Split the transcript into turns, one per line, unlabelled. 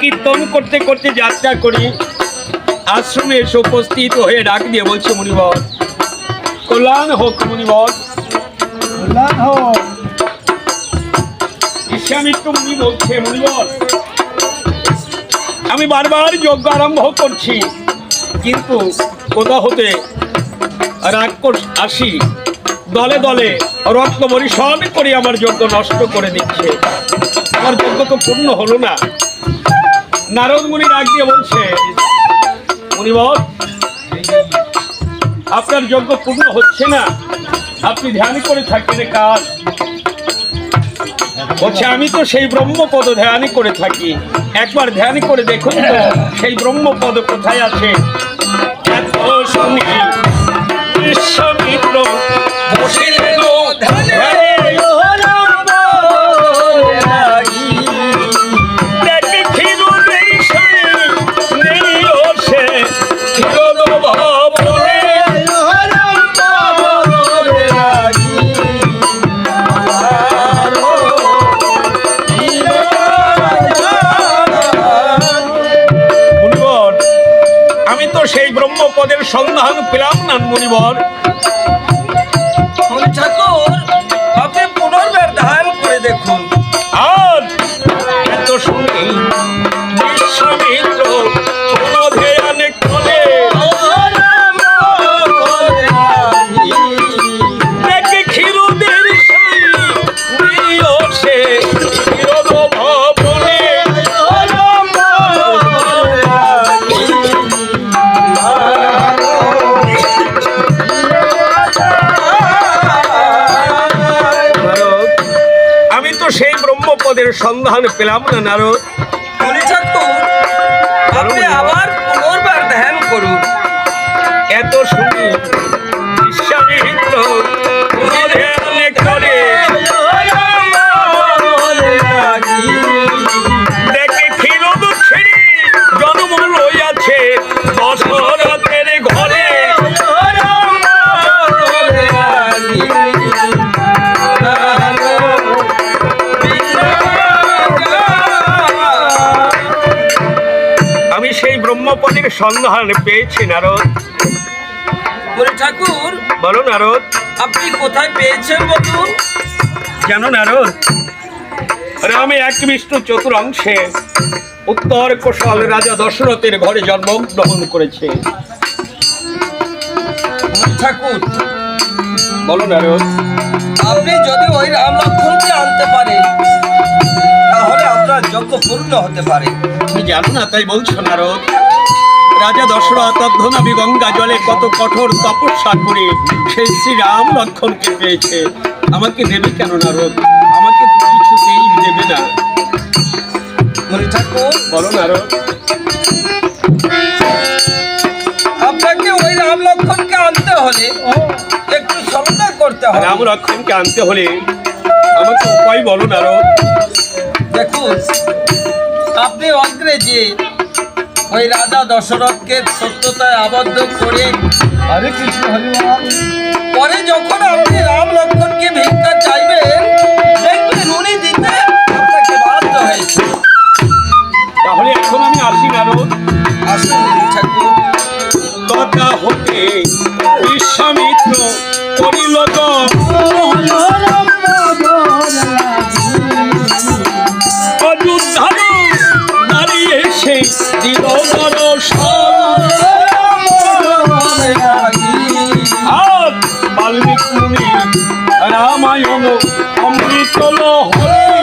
কীর্তন করতে করতে যাত্রা করি। আশ্রমে এসে উপস্থিত হয়ে ডাক দিয়ে বলছে মুনিবর কল্যাণ হোক মুনিবর।
কল্যাণ হোক।
বিশ্বামিত্র মুনি বলছে আমি বারবার যজ্ঞ আরম্ভ করছি কিন্তু কোথা হতে রাক্ষস আসি দলে দলে রক্ত বরিশন করে আমার যজ্ঞ নষ্ট করে দিচ্ছে। আমার যজ্ঞ তো পূর্ণ হলো না। নারদ মুনি ডাক দিয়ে বলছে মুনিবর আপনার যজ্ঞ পূর্ণ হচ্ছে না। আপনি ধ্যান করে থাকেন কাজ। বলছে, আমি তো সেই ব্রহ্মপদ ধ্যানই করে থাকি। একবার ধ্যান করে দেখুন তো, সেই ব্রহ্মপদ কোথায় আছে? ব্রহ্মপদের সন্ধান পেলাম না সন্ধান পেলাম না নারদ। সন্ধান পেয়েছি নারদ।
ঠাকুর
বলো নারদ।
আপনি কোথায় পেয়েছেন বলুন?
জানো নারদ রামে এক বিষ্ণু চতুরংশে উত্তর কোশল রাজা দশরথের ঘরে জন্মগ্রহণ করেছে।
ঠাকুর
বলো নারদ।
আপনি যদি ওই রাম লক্ষ্মণকে আনতে পারেন তাহলে আপনার যজ্ঞ পূর্ণ হতে পারে।
তুমি জানো না তাই বলছো নারদ। রাজা দশরথ অর্ধনবী গঙ্গা জলে কত কঠোর তপস্যা করে সেই শ্রীরাম লক্ষণকে পেয়েছে। আমাকে দেবে কেন নারদ আমাকে তো কিছুতেই দেবে না।
মনি
বলো নারদ
আপনাকে ওই রাম লক্ষ্মণকে আনতে হলে একটু করতে হবে।
রাম লক্ষণকে আনতে হলে আমাকে উপায় বলো
দেখুন আপনি অগ্রে যে ওই রাজা দশরথকে সত্যতায় আবদ্ধ করে
হরে কৃষ্ণ হরি
পরে যখন আপনি রাম লক্ষ্মণকে ভিক্ষা চাইবেন দেখবেন উনি দিতে আপনাকে বাধ্য হয়েছে।
তাহলে এখন আমি আসি নারদ
আসুন ঠাকুর।
কথা হতে বিশ্বামিত্র করিল তো দিল আর বাল্মীকি মুনি রামায়ণ অমৃত হরি